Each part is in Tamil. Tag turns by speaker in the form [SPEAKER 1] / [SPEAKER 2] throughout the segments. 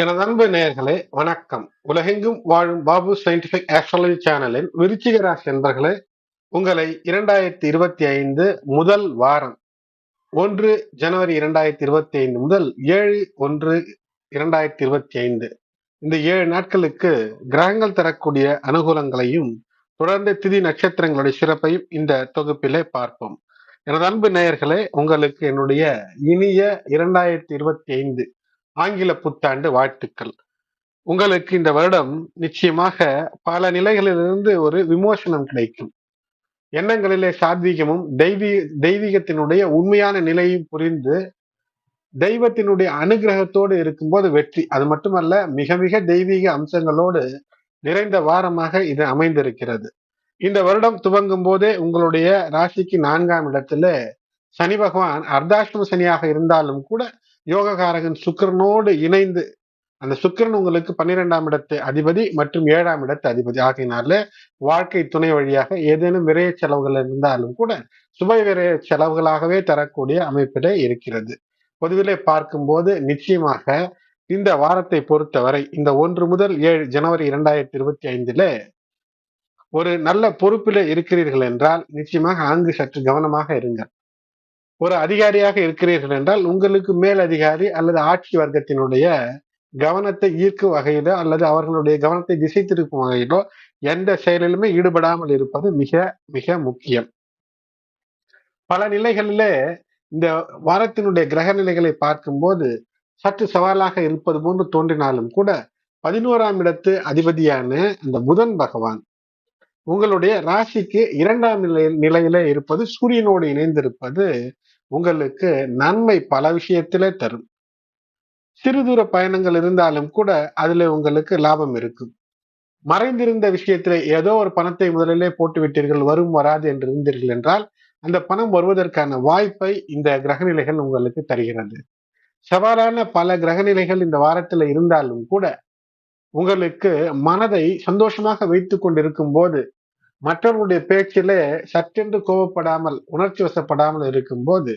[SPEAKER 1] எனது அன்பு நேயர்களே வணக்கம். உலகெங்கும் வாழும் பாபு சயின்டிபிக் ஆஸ்ட்ராலஜி சேனலின் விருச்சிக ராசி நண்பர்களே உங்களை இரண்டாயிரத்தி இருபத்தி ஐந்து முதல் வாரம் ஒன்று ஜனவரி இரண்டாயிரத்தி இருபத்தி ஐந்து முதல் ஏழு ஒன்று இரண்டாயிரத்தி இருபத்தி ஐந்து இந்த ஏழு நாட்களுக்கு கிரகங்கள் தரக்கூடிய அனுகூலங்களையும் தொடர்ந்து திதி நட்சத்திரங்களுடைய சிறப்பையும் இந்த தொகுப்பிலே பார்ப்போம். எனது அன்பு நேயர்களே உங்களுக்கு என்னுடைய இனிய இரண்டாயிரத்தி இருபத்தி ஐந்து ஆங்கில புத்தாண்டு வாழ்த்துக்கள். உங்களுக்கு இந்த வருடம் நிச்சயமாக பல நிலைகளிலிருந்து ஒரு விமோசனம் கிடைக்கும். எண்ணங்களிலே சாத்வீகமும் தெய்வீ தெய்வீகத்தினுடைய உண்மையான நிலையும் புரிந்து தெய்வத்தினுடைய அனுகிரகத்தோடு இருக்கும்போது வெற்றி. அது மட்டுமல்ல மிக மிக தெய்வீக அம்சங்களோடு நிறைந்த வாரமாக இது அமைந்திருக்கிறது. இந்த வருடம் துவங்கும் போதே உங்களுடைய ராசிக்கு நான்காம் இடத்துல சனி பகவான் அர்த்தாஷ்டம சனியாக இருந்தாலும் கூட யோககாரகன் சுக்கரனோடு இணைந்து அந்த சுக்கரன் உங்களுக்கு பன்னிரெண்டாம் இடத்து அதிபதி மற்றும் ஏழாம் இடத்து அதிபதி ஆகையினால வாழ்க்கை துணை வழியாக ஏதேனும் விரைய செலவுகள் இருந்தாலும் கூட சுப விரைய செலவுகளாகவே தரக்கூடிய அமைப்பிலே இருக்கிறது. பொதுவிலே பார்க்கும்போது நிச்சயமாக இந்த வாரத்தை பொறுத்தவரை இந்த ஒன்று முதல் ஏழு ஜனவரி இரண்டாயிரத்தி இருபத்தி ஐந்துல ஒரு நல்ல பொறுப்பில் இருக்கிறீர்கள் என்றால் நிச்சயமாக அங்கு சற்று கவனமாக இருங்கள். ஒரு அதிகாரியாக இருக்கிறீர்கள் என்றால் உங்களுக்கு மேல் அதிகாரி அல்லது ஆட்சி வர்க்கத்தினுடைய கவனத்தை ஈர்க்கும் வகையிலோ அல்லது அவர்களுடைய கவனத்தை திசை திருப்பும் வகையிலோ எந்த செயலிலுமே ஈடுபடாமல் இருப்பது மிக மிக முக்கியம். பல நிலைகளிலே இந்த வாரத்தினுடைய கிரக நிலைகளை பார்க்கும்போது சற்று சவாலாக இருப்பது போன்று தோன்றினாலும் கூட பதினோராம் இடத்து அதிபதியான இந்த புதன் பகவான் உங்களுடைய ராசிக்கு இரண்டாம் நிலை நிலையில இருப்பது சூரியனோடு இணைந்திருப்பது உங்களுக்கு நன்மை பல விஷயத்திலே தரும். சிறு தூர பயணங்கள் இருந்தாலும் கூட அதுல உங்களுக்கு லாபம் இருக்கும். மறைந்திருந்த விஷயத்துல ஏதோ ஒரு பணத்தை முதலிலே போட்டு விட்டீர்கள் வரும் வராது என்று இருந்தீர்கள் என்றால் அந்த பணம் வருவதற்கான வாய்ப்பை இந்த கிரகநிலைகள் உங்களுக்கு தருகிறது. சவாலான பல கிரகநிலைகள் இந்த வாரத்துல இருந்தாலும் கூட உங்களுக்கு மனதை சந்தோஷமாக வைத்து கொண்டிருக்கும் போது மற்றவர்களுடைய பேச்சிலே சற்றென்று கோபப்படாமல் உணர்ச்சி வசப்படாமல் இருக்கும்போது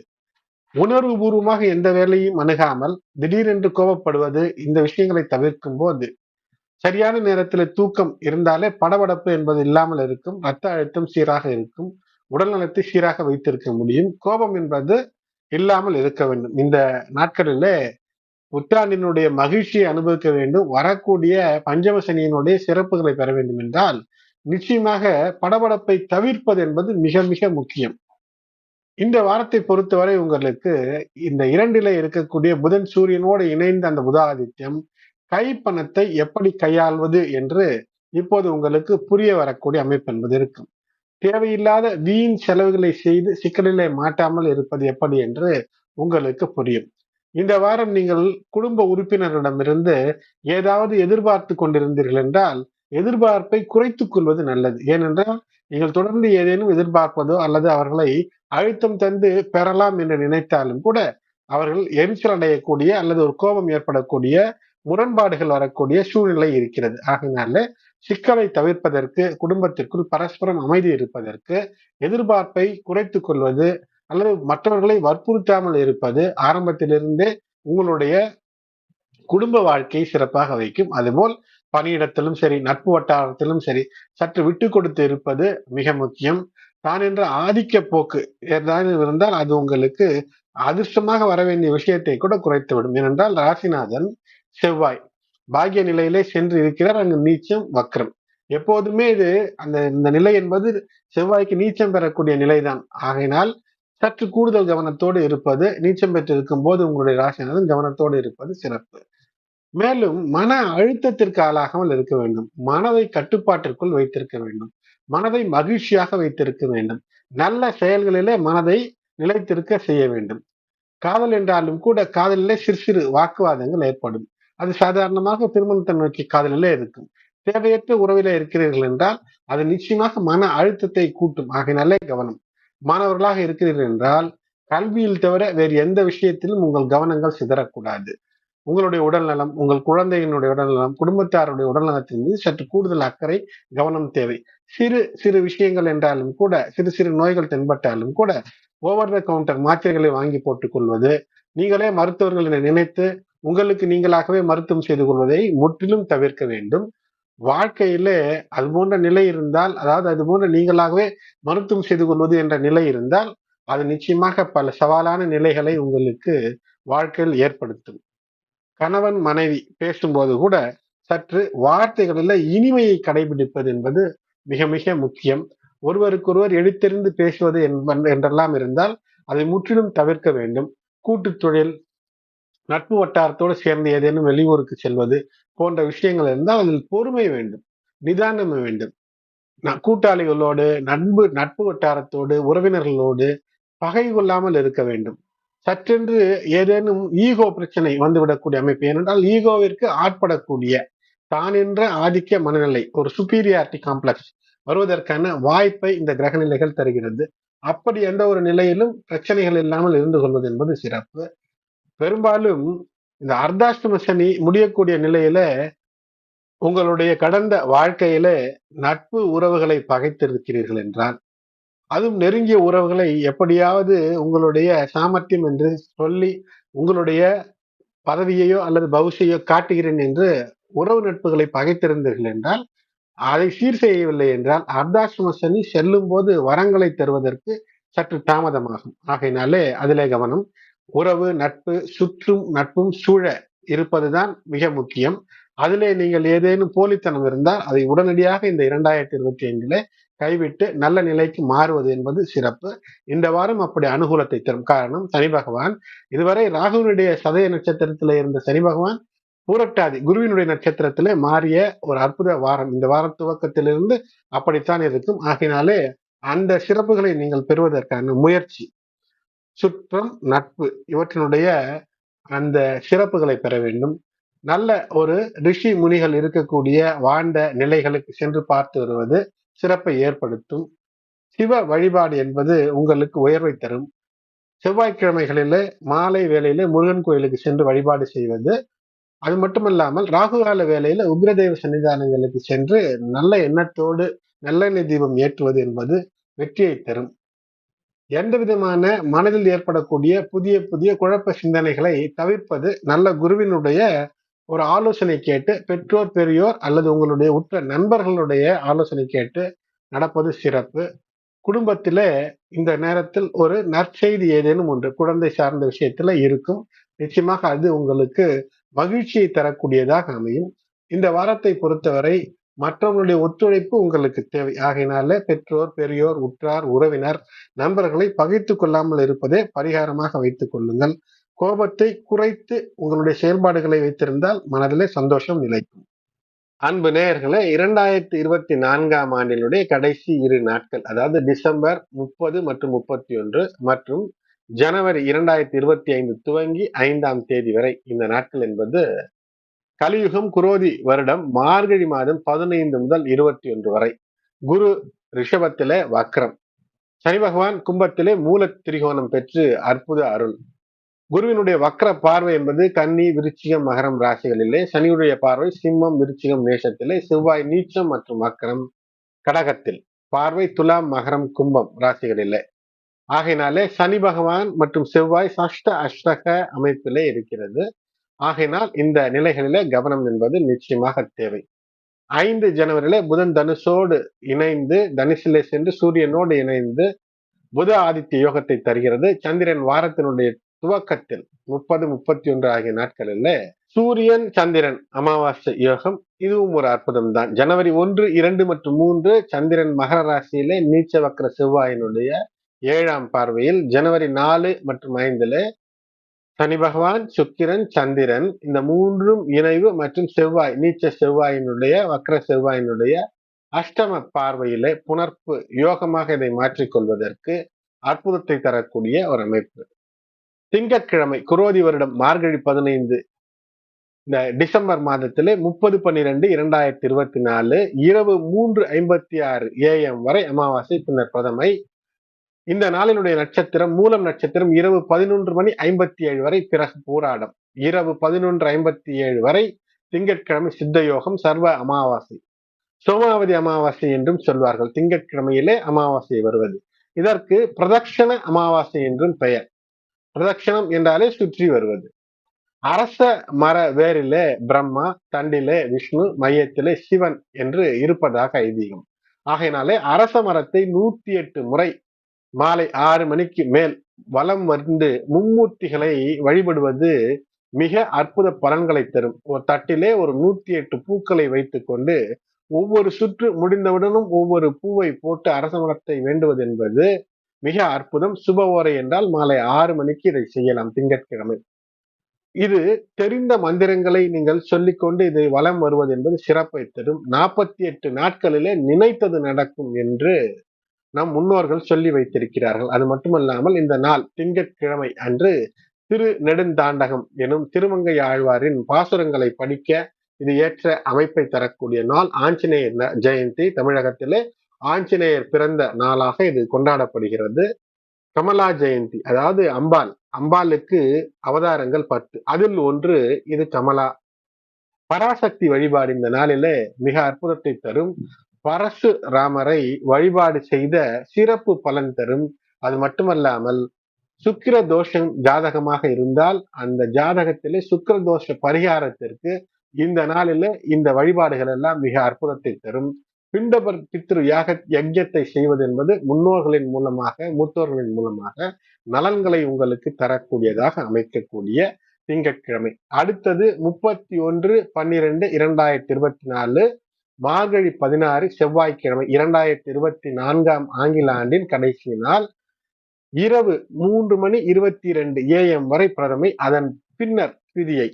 [SPEAKER 1] உணர்வு பூர்வமாக எந்த வேலையும் அணுகாமல் திடீரென்று கோபப்படுவது இந்த விஷயங்களை தவிர்க்கும் போது சரியான நேரத்தில் தூக்கம் இருந்தாலே படபடப்பு என்பது இல்லாமல் இருக்கும் ரத்த அழுத்தம் சீராக இருக்கும் உடல் நலத்தை சீராக வைத்திருக்க முடியும் கோபம் என்பது இல்லாமல் இருக்க வேண்டும். இந்த நாட்களிலே புத்தாண்டினுடைய மகிழ்ச்சியை அனுபவிக்க வேண்டும். வரக்கூடிய பஞ்சம சனியினுடைய சிறப்புகளை பெற வேண்டும் என்றால் நிச்சயமாக படபடப்பை தவிர்ப்பது என்பது மிக மிக முக்கியம். இந்த வாரத்தை பொறுத்தவரை உங்களுக்கு இந்த இரண்டில இருக்கக்கூடிய புதன் சூரியனோடு இணைந்த அந்த புதாதித்யம் கைப்பணத்தை எப்படி கையாள்வது என்று இப்போது உங்களுக்கு புரிய வரக்கூடிய அமைப்பு என்பது இருக்கும். தேவையில்லாத வீண் செலவுகளை செய்து சிக்கலிலே மாட்டாமல் இருப்பது எப்படி என்று உங்களுக்கு புரியும். இந்த வாரம் நீங்கள் குடும்ப உறுப்பினரிடமிருந்து ஏதாவது எதிர்பார்த்து கொண்டிருந்தீர்கள் என்றால் எதிர்பார்ப்பை குறைத்துக் கொள்வது நல்லது. ஏனென்றால் நீங்கள் தொடர்ந்து ஏதேனும் எதிர்பார்ப்பதோ அல்லது அவர்களை அழுத்தம் தந்து பெறலாம் என்று நினைத்தாலும் கூட அவர்கள் எரிச்சல் அடையக்கூடிய அல்லது ஒரு கோபம் ஏற்படக்கூடிய முரண்பாடுகள் வரக்கூடிய சூழ்நிலை இருக்கிறது. ஆகையினால சிக்கலை தவிர்ப்பதற்கு குடும்பத்திற்குள் பரஸ்பரம் அமைதி இருப்பதற்கு எதிர்பார்ப்பை குறைத்துக் கொள்வது அல்லது மற்றவர்களை வற்புறுத்தாமல் இருப்பது ஆரம்பத்திலிருந்தே உங்களுடைய குடும்ப வாழ்க்கையை சிறப்பாக வைக்கும். அதுபோல் பணியிடத்திலும் சரி நட்பு வட்டாரத்திலும் சரி சற்று விட்டு கொடுத்து இருப்பது மிக முக்கியம். தான் என்ற ஆதிக்க போக்கு ஏதாவது இருந்தால் அது உங்களுக்கு அதிர்ஷ்டமாக வர வேண்டிய விஷயத்தை கூட குறைத்து விடும் ஏனென்றால் ராசிநாதன் செவ்வாய். பாகிய நிலையிலே சென்று இருக்கிறார். அங்கு நீச்சம் வக்ரம். எப்போதுமே இது அந்த இந்த நிலை என்பது செவ்வாய்க்கு நீச்சம் பெறக்கூடிய நிலைதான். ஆகையினால் சற்று கூடுதல் கவனத்தோடு இருப்பது நீச்சம் பெற்றிருக்கும் போது உங்களுடைய ராசிநாதன் கவனத்தோடு இருப்பது சிறப்பு. மேலும் மன அழுத்தத்திற்கு ஆளாகாமல் இருக்க வேண்டும். மனதை கட்டுப்பாட்டிற்குள் வைத்திருக்க வேண்டும். மனதை மகிழ்ச்சியாக வைத்திருக்க வேண்டும். நல்ல செயல்களிலே மனதை நிலைத்திருக்க செய்ய வேண்டும். காதல் என்றாலும் கூட காதலிலே சிறு சிறு வாக்குவாதங்கள் ஏற்படும். அது சாதாரணமாக திருமணத்தை நோக்கி காதலிலே இருக்கும். தேவையற்ற உறவில இருக்கிறீர்கள் என்றால் அது நிச்சயமாக மன அழுத்தத்தை கூட்டும். ஆகினாலே கவனம். மாணவர்களாக இருக்கிறீர்கள் என்றால் கல்வியில் தவிர வேறு எந்த விஷயத்திலும் உங்கள் கவனங்கள் சிதறக்கூடாது. உங்களுடைய உடல்நலம் உங்கள் குழந்தையினுடைய உடல்நலம் குடும்பத்தாருடைய உடல்நலத்தின் மீது சற்று கூடுதல் அக்கறை கவனம் தேவை. சிறு சிறு விஷயங்கள் என்றாலும் கூட சிறு சிறு நோய்கள் தென்பட்டாலும் கூட ஓவர் த கவுண்டர் மாத்திரைகளை வாங்கி போட்டுக் கொள்வது நீங்களே மருத்துவர்களை நினைத்து உங்களுக்கு நீங்களாகவே மருத்துவம் செய்து கொள்வதை முற்றிலும் தவிர்க்க வேண்டும். வாழ்க்கையிலே அது போன்ற நிலை இருந்தால் அதாவது அது போன்ற நீங்களாகவே மருத்துவம் செய்து கொள்வது என்ற நிலை இருந்தால் அது நிச்சயமாக பல சவாலான நிலைகளை உங்களுக்கு வாழ்க்கையில் ஏற்படுத்தும். கணவன் மனைவி பேசும்போது கூட சற்று வார்த்தைகளில் இனிமையை கடைபிடிப்பது என்பது மிக மிக முக்கியம். ஒருவருக்கொருவர் எழுத்தெறிந்து பேசுவது என்றெல்லாம் இருந்தால் அதை முற்றிலும் தவிர்க்க வேண்டும். கூட்டு தொழில் நட்பு வட்டாரத்தோடு சேர்ந்து ஏதேனும் வெளியூருக்கு செல்வது போன்ற விஷயங்கள் இருந்தால் அதில் பொறுமை வேண்டும் நிதானம் வேண்டும். கூட்டாளிகளோடு நண்பு நட்பு வட்டாரத்தோடு உறவினர்களோடு பகை கொள்ளாமல் இருக்க வேண்டும். சற்றென்று ஏதேனும் ஈகோ பிரச்சனை வந்துவிடக்கூடிய அமைப்பு. ஏனென்றால் ஈகோவிற்கு ஆட்படக்கூடிய தான் என்ற ஆதிக்க மனநிலை ஒரு சுப்பீரியாரிட்டி காம்ப்ளெக்ஸ் வருவதற்கான வாய்ப்பை இந்த கிரக நிலைகள் தருகிறது. அப்படி எந்த ஒரு நிலையிலும் பிரச்சனைகள் இல்லாமல் இருந்து கொள்வது என்பது சிறப்பு. பெரும்பாலும் இந்த அர்த்தாஷ்டம சனி முடியக்கூடிய நிலையில உங்களுடைய கடந்த வாழ்க்கையில நட்பு உறவுகளை பகைத்திருக்கிறீர்கள் என்றால் அதுவும் நெருங்கிய உறவுகளை எப்படியாவது உங்களுடைய சாமர்த்தியம் என்று சொல்லி உங்களுடைய பதவியையோ அல்லது பவுஷையோ காட்டுகிறேன் என்று உறவு நட்புகளை பகைத்திருந்தீர்கள் என்றால் அதை சீர் செய்யவில்லை என்றால் அர்த்தாசிரம சனி செல்லும் போது வரங்களை தருவதற்கு சற்று தாமதமாகும். ஆகையினாலே அதிலே கவனம். உறவு நட்பு சுற்றும் நட்பும் சூழ இருப்பதுதான் மிக முக்கியம். அதிலே நீங்கள் ஏதேனும் போலித்தனம் இருந்தால் அதை உடனடியாக இந்த இரண்டாயிரத்தி இருபத்தி ஐந்திலே கைவிட்டு நல்ல நிலைக்கு மாறுவது என்பது சிறப்பு. இந்த வாரம் அப்படி அனுகூலத்தை தரும் காரணம் சனி பகவான். இதுவரை ராகுவனுடைய சதய நட்சத்திரத்தில் இருந்த சனி பகவான் பூரட்டாதி குருவினுடைய நட்சத்திரத்திலே மாறிய ஒரு அற்புத வாரம். இந்த வார துவக்கத்திலிருந்து அப்படித்தான் இருக்கும். ஆகினாலே அந்த சிறப்புகளை நீங்கள் பெறுவதற்கான முயற்சி சுற்றம் நட்பு இவற்றினுடைய அந்த சிறப்புகளை பெற வேண்டும். நல்ல ஒரு ரிஷி முனிகள் இருக்கக்கூடிய வாழ்ந்த நிலைகளுக்கு சென்று பார்த்து வருவது சிறப்பை ஏற்படுத்தும். சிவ வழிபாடு என்பது உங்களுக்கு உயர்வை தரும். செவ்வாய்க்கிழமைகளில் மாலை வேலையில முருகன் கோயிலுக்கு சென்று வழிபாடு செய்வது. அது மட்டுமல்லாமல் ராகுகால வேலையில உக்ரதேவ சன்னிதானங்களுக்கு சென்று நல்ல எண்ணத்தோடு நல்லெண்ணெய் தீபம் ஏற்றுவது என்பது வெற்றியை தரும். எந்த விதமான மனதில் ஏற்படக்கூடிய புதிய புதிய குழப்ப சிந்தனைகளை தவிர்ப்பது நல்ல குருவினுடைய ஒரு ஆலோசனை கேட்டு பெற்றோர் பெரியோர் அல்லது உங்களுடைய உற்ற நண்பர்களுடைய ஆலோசனை கேட்டு நடப்பது சிறப்பு. குடும்பத்தில் இந்த நேரத்தில் ஒரு நற்செய்தி ஏதேனும் ஒன்று குழந்தை சார்ந்த விஷயத்துல இருக்கும். நிச்சயமாக அது உங்களுக்கு மகிழ்ச்சியை தரக்கூடியதாக அமையும். இந்த வாரத்தை பொறுத்தவரை மற்றவர்களுடைய ஒத்துழைப்பு உங்களுக்கு தேவை. ஆகையினால பெற்றோர் பெரியோர் உற்றார் உறவினர் நண்பர்களை பகிர்ந்து கொள்ளாமல் இருப்பதே பரிகாரமாக வைத்துக் கொள்ளுங்கள். கோபத்தை குறைத்து உங்களுடைய செயல்பாடுகளை வைத்திருந்தால் மனதிலே சந்தோஷம் நிலைக்கும். அன்பு நேயர்களே இரண்டாயிரத்தி இருபத்தி நான்காம் ஆண்டினுடைய கடைசி இரு நாட்கள் அதாவது டிசம்பர் முப்பது மற்றும் முப்பத்தி ஒன்று மற்றும் ஜனவரி இரண்டாயிரத்தி இருபத்தி ஐந்து துவங்கி ஐந்தாம் தேதி வரை இந்த நாட்கள் என்பது கலியுகம் குரோதி வருடம் மார்கழி மாதம் பதினைந்து முதல் இருபத்தி ஒன்று வரை. குரு ரிஷபத்திலே வக்ரம். சனி பகவான் கும்பத்திலே மூல திரிகோணம் பெற்று அற்புத அருள். குருவினுடைய வக்ர பார்வை என்பது கன்னி விருச்சிகம் மகரம் ராசிகளிலே சனியுடைய பார்வை சிம்மம் விருச்சிகம் நேசத்திலே செவ்வாய் நீச்சம் மற்றும் வக்ரம் கடகத்தில். பார்வை துலாம் மகரம் கும்பம் ராசிகளிலே. ஆகையினாலே சனி பகவான் மற்றும் செவ்வாய் சஷ்ட அஷ்டக அமைப்பிலே இருக்கிறது. ஆகையினால் இந்த நிலைகளிலே கவனம் என்பது நிச்சயமாக தேவை. ஐந்து ஜனவரியில புதன் தனுஷோடு இணைந்து தனுஷிலே சென்று சூரியனோடு இணைந்து புத ஆதித்ய யோகத்தை தருகிறது. சந்திரன் வாரத்தினுடைய துவக்கத்தில் முப்பது முப்பத்தி ஒன்று ஆகிய நாட்களில் சூரியன் சந்திரன் அமாவாசை யோகம் இதுவும் ஒரு அற்புதம் தான் ஜனவரி ஒன்று இரண்டு மற்றும் மூன்று சந்திரன் மகர ராசியிலே நீச்ச வக்கர செவ்வாயினுடைய ஏழாம் பார்வையில் ஜனவரி நாலு மற்றும் ஐந்துல சனி பகவான் சுக்கிரன் சந்திரன் இந்த மூன்றும் இணைவு மற்றும் செவ்வாய் நீச்ச செவ்வாயினுடைய வக்கர செவ்வாயினுடைய அஷ்டம பார்வையிலே புணர்ப்பு யோகமாக இதை மாற்றிக்கொள்வதற்கு அற்புதத்தை தரக்கூடிய ஒரு அமைப்பு. திங்கட்கிழமை குரோதி வருடம் மார்கழி பதினைந்து இந்த டிசம்பர் மாதத்திலே முப்பது பன்னிரெண்டு இரண்டாயிரத்தி இருபத்தி நாலு இரவு மூன்று ஐம்பத்தி ஆறு ஏஎம் வரை அமாவாசை பின்னர் பிரதமை. இந்த நாளினுடைய நட்சத்திரம் மூலம் நட்சத்திரம் இரவு பதினொன்று மணி ஐம்பத்தி ஏழு வரை பிறகு போராடம். இரவு பதினொன்று ஐம்பத்தி ஏழு வரை திங்கட்கிழமை சித்த யோகம் சர்வ அமாவாசை. சோமாவதி அமாவாசை என்றும் சொல்வார்கள். திங்கட்கிழமையிலே அமாவாசை வருவது. இதற்கு பிரதட்சண அமாவாசை என்றும் பெயர். பிரதட்சணம் என்றாலே சுற்றி வருவது. அரச மர வேரிலே பிரம்மா தண்டிலே விஷ்ணு மையத்திலே சிவன் என்று இருப்பதாக ஐதீகம். ஆகையினாலே அரச மரத்தை நூத்தி எட்டு முறை மாலை ஆறு மணிக்கு மேல் வலம் வந்து மும்மூர்த்திகளை வழிபடுவது மிக அற்புத பலன்களை தரும். ஒரு தட்டிலே ஒரு நூத்தி எட்டு பூக்களை வைத்துக்கொண்டு ஒவ்வொரு சுற்று முடிந்தவுடனும் ஒவ்வொரு பூவை போட்டு அரச மரத்தை வேண்டுவது என்பது மிக அற்புதம். சுப ஓரை என்றால் மாலை ஆறு மணிக்கு இதை செய்யலாம் திங்கட்கிழமை. இது தெரிந்த மந்திரங்களை நீங்கள் சொல்லிக்கொண்டு இதை வலம் வருவது என்பது சிறப்பை தரும். நாற்பத்தி எட்டு நாட்களிலே நினைத்தது நடக்கும் என்று நம் முன்னோர்கள் சொல்லி வைத்திருக்கிறார்கள். அது மட்டுமல்லாமல் இந்த நாள் திங்கட்கிழமை அன்று திரு நெடுந்தாண்டகம் எனும் திருமங்கை ஆழ்வாரின் பாசுரங்களை படிக்க இது ஏற்ற அமைப்பை தரக்கூடிய நாள். ஆஞ்சநேயர் ஜெயந்தி தமிழகத்திலே ஆஞ்சநேயர் பிறந்த நாளாக இது கொண்டாடப்படுகிறது. கமலா ஜெயந்தி அதாவது அம்பாள். அம்பாளுக்கு அவதாரங்கள் பத்து. அதில் ஒன்று இது கமலா. பராசக்தி வழிபாடு இந்த நாளிலே மிக அற்புதத்தை தரும். பரசு ராமரை வழிபாடு செய்த சிறப்பு பலன் தரும். அது மட்டுமல்லாமல் சுக்கிர தோஷம் ஜாதகமாக இருந்தால் அந்த ஜாதகத்திலே சுக்கிர தோஷ பரிகாரத்திற்கு இந்த நாளில இந்த வழிபாடுகள் எல்லாம் மிக அற்புதத்தை தரும். பிண்டபர் பித்ரு யாக யஜ்யத்தை செய்வது என்பது முன்னோர்களின் மூலமாக மூத்தோர்களின் மூலமாக நலன்களை உங்களுக்கு தரக்கூடியதாக அமைக்கக்கூடிய திங்கட்கிழமை. அடுத்தது முப்பத்தி ஒன்று பன்னிரெண்டு இரண்டாயிரத்தி இருபத்தி நாலு மார்கழி பதினாறு செவ்வாய்க்கிழமை இரண்டாயிரத்தி இருபத்தி நான்காம் ஆங்கில ஆண்டின் கடைசி நாள் இரவு மூன்று மணி இருபத்தி இரண்டு ஏஎம் வரை பிரதமை அதன் பின்னர் திதியை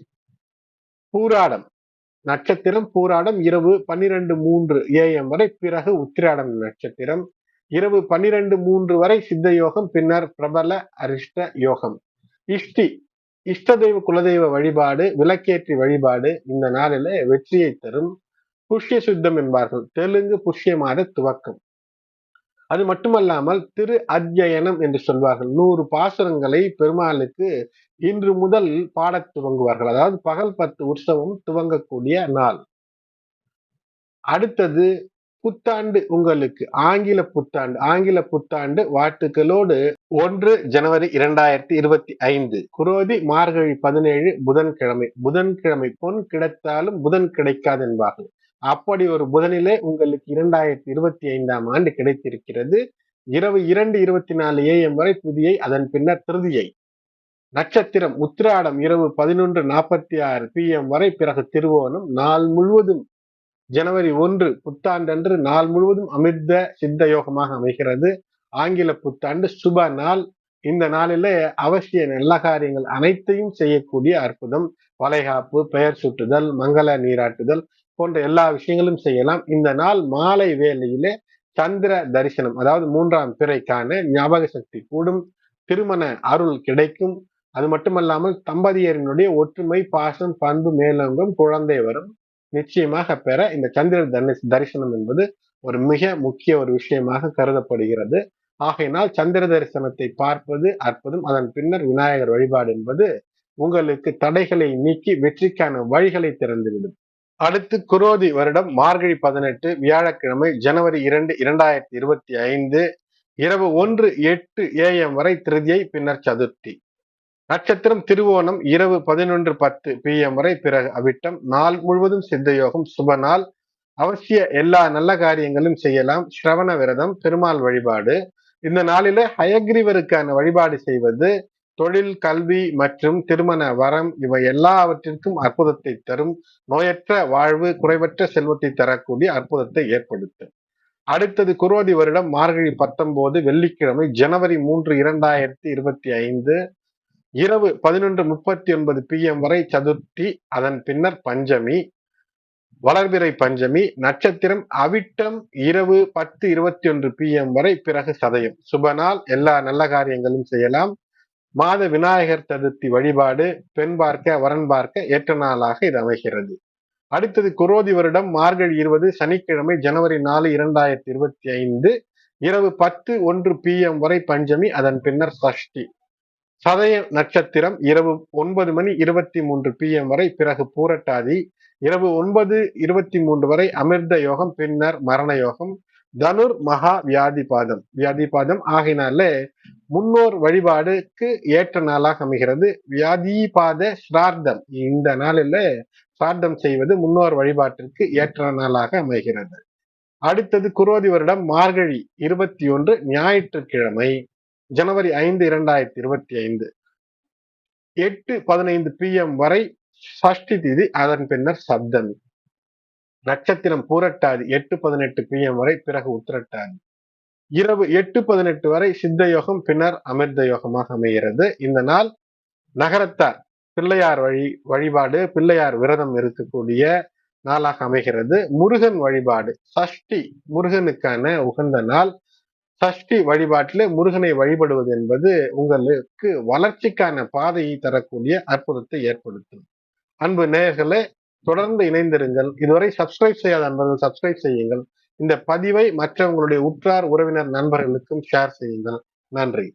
[SPEAKER 1] பூராடம். நட்சத்திரம் பூராடம் இரவு பன்னிரண்டு மூன்று ஏஎம் வரை பிறகு உத்திராடம் நட்சத்திரம். இரவு பன்னிரண்டு மூன்று வரை சித்த யோகம் பின்னர் பிரபல அரிஷ்ட யோகம். இஷ்டி இஷ்ட தெய்வ குலதெய்வ வழிபாடு விளக்கேற்றி வழிபாடு இந்த நாளில வெற்றியை தரும். புஷ்ய சுத்தம் என்பார்கள். தெலுங்கு புஷ்ய மாத துவக்கம். அது மட்டுமல்லாமல் திரு அத்தியனம் என்று சொல்வார்கள். நூறு பாசுரங்களை பெருமாளுக்கு இன்று முதல் பாடத் துவங்குவார்கள். அதாவது பகல் பத்து உற்சவம் துவங்கக்கூடிய நாள். அடுத்தது புத்தாண்டு உங்களுக்கு. ஆங்கில புத்தாண்டு. ஆங்கில புத்தாண்டு வாழ்த்துக்களோடு ஒன்று ஜனவரி இரண்டாயிரத்தி இருபத்தி ஐந்து. குரோதி மார்கழி பதினேழு புதன்கிழமை. புதன்கிழமை பொன் கிடைத்தாலும் புதன் கிடைக்காது என்பார்கள். அப்படி ஒரு புதனிலே உங்களுக்கு இரண்டாயிரத்தி இருபத்தி ஐந்தாம் ஆண்டு கிடைத்திருக்கிறது. இரவு இரண்டு இருபத்தி நாலு ஏஎம் வரை புதியை அதன் பின்னர் திருதியை. நட்சத்திரம் உத்திராடம் இரவு பதினொன்று நாற்பத்தி ஆறு பி எம் வரை பிறகு திருவோணம். நாள் முழுவதும் ஜனவரி ஒன்று புத்தாண்டன்று நாள் முழுவதும் அமிர்த சித்த யோகமாக அமைகிறது. ஆங்கில புத்தாண்டு சுப நாள். இந்த நாளில அவசிய நல்ல காரியங்கள் அனைத்தையும் செய்யக்கூடிய அற்புதம். வளைகாப்பு பெயர் சுட்டுதல் மங்கள நீராட்டுதல் போன்ற எல்லா விஷயங்களும் செய்யலாம். இந்த நாள் மாலை வேலையிலே சந்திர தரிசனம் அதாவது மூன்றாம் பிறைக்கான ஞாபக சக்தி கூடும். திருமண அருள் கிடைக்கும். அது மட்டுமல்லாமல் தம்பதியரினுடைய ஒற்றுமை பாசம் பண்பு மேலோங்கும் குழந்தை வரும் நிச்சயமாக பெற இந்த சந்திர தரிசனம் என்பது ஒரு மிக முக்கிய ஒரு விஷயமாக கருதப்படுகிறது. ஆகையினால் சந்திர தரிசனத்தை பார்ப்பது அற்புதம். அதன் பின்னர் விநாயகர் வழிபாடு என்பது உங்களுக்கு தடைகளை நீக்கி வெற்றிக்கான வழிகளை திறந்துவிடும். அடுத்து குரோதி வருடம் மார்கழி பதினெட்டு வியாழக்கிழமை ஜனவரி இரண்டு இரண்டாயிரத்தி இருபத்தி ஐந்து இரவு ஒன்று எட்டு ஏஎம் வரை திருதியை பின்னர் சதுர்த்தி. நட்சத்திரம் திருவோணம் இரவு பதினொன்று பத்து பிஎம் வரை பிறகு அவிட்டம். நாள் முழுவதும் சித்தயோகம் சுப நாள். அவசிய எல்லா நல்ல காரியங்களும் செய்யலாம். ஸ்ரவண விரதம் பெருமாள் வழிபாடு. இந்த நாளில ஹயக்ரீவருக்கான வழிபாடு செய்வது தொழில் கல்வி மற்றும் திருமண வரம் இவை எல்லாவற்றிற்கும் அற்புதத்தை தரும். நோயற்ற வாழ்வு குறைவற்ற செல்வத்தை தரக்கூடிய அற்புதத்தை ஏற்படுத்தும். அடுத்தது குரோதி வருடம் மார்கழி பத்தொன்பது வெள்ளிக்கிழமை ஜனவரி மூன்று இரண்டாயிரத்தி இருபத்தி ஐந்து இரவு பதினொன்று முப்பத்தி ஒன்பது பிஎம் வரை சதுர்த்தி அதன் பின்னர் பஞ்சமி வளர்பிறை பஞ்சமி நட்சத்திரம் அவிட்டம் இரவு பத்து இருபத்தி ஒன்று பிஎம் வரை பிறகு சதயம். சுபநாள் எல்லா நல்ல காரியங்களும் செய்யலாம். மாத விநாயகர் சதுர்த்தி வழிபாடு பெண் பார்க்க வரன் பார்க்க ஏற்ற நாளாக இது அமைகிறது. அடுத்தது குரோதி வருடம் மார்கழி இருபது சனிக்கிழமை ஜனவரி நாலு இரண்டாயிரத்தி இருபத்தி ஐந்து இரவு பத்து ஒன்று பி எம் வரை பஞ்சமி அதன் பின்னர் சஷ்டி. சதய நட்சத்திரம் இரவு ஒன்பது மணி இருபத்தி மூன்று பி எம் வரை பிறகு பூரட்டாதி இரவு ஒன்பது இருபத்தி மூன்று வரை அமிர்த யோகம் பின்னர் மரண யோகம் தனுர் மகா வியாதிபாதம். வியாதிபாதம் ஆகினால முன்னோர் வழிபாடுக்கு ஏற்ற நாளாக அமைகிறது. வியாதிபாத ஸ்ரார்த்தம். இந்த நாளில் சிரார்த்தம் செய்வது முன்னோர் வழிபாட்டிற்கு ஏற்ற நாளாக அமைகிறது. அடுத்தது குரோதி வருடம் மார்கழி இருபத்தி ஒன்று ஞாயிற்றுக்கிழமை ஜனவரி ஐந்து இரண்டாயிரத்தி இருபத்தி ஐந்து. எட்டு பதினைந்து பிஎம் வரை சஷ்டி திதி அதன் பின்னர் சப்தமி. நட்சத்திரம் பூரட்டாதி எட்டு பதினெட்டு பிஎம் வரை பிறகு உத்திரட்டாதி. இரவு எட்டு பதினெட்டு வரை சித்த யோகம் பின்னர் அமிர்த யோகமாக அமைகிறது. இந்த நாள் நகரத்தார் பிள்ளையார் வழி வழிபாடு பிள்ளையார் விரதம் இருக்கக்கூடிய நாளாக அமைகிறது. முருகன் வழிபாடு சஷ்டி முருகனுக்கான உகந்த நாள். சஷ்டி வழிபாட்டில் முருகனை வழிபடுவது என்பது உங்களுக்கு வளர்ச்சிக்கான பாதையை தரக்கூடிய அற்புதத்தை ஏற்படுத்தும். அன்பு நேயர்களே தொடர்ந்து இணைந்திருங்கள். இதுவரை சப்ஸ்கிரைப் செய்யாத நண்பர்கள் சப்ஸ்கிரைப் செய்யுங்கள். இந்த பதிவை மற்றவங்களுடைய உற்றார் உறவினர் நண்பர்களுக்கும் ஷேர் செய்யுங்கள். நன்றி.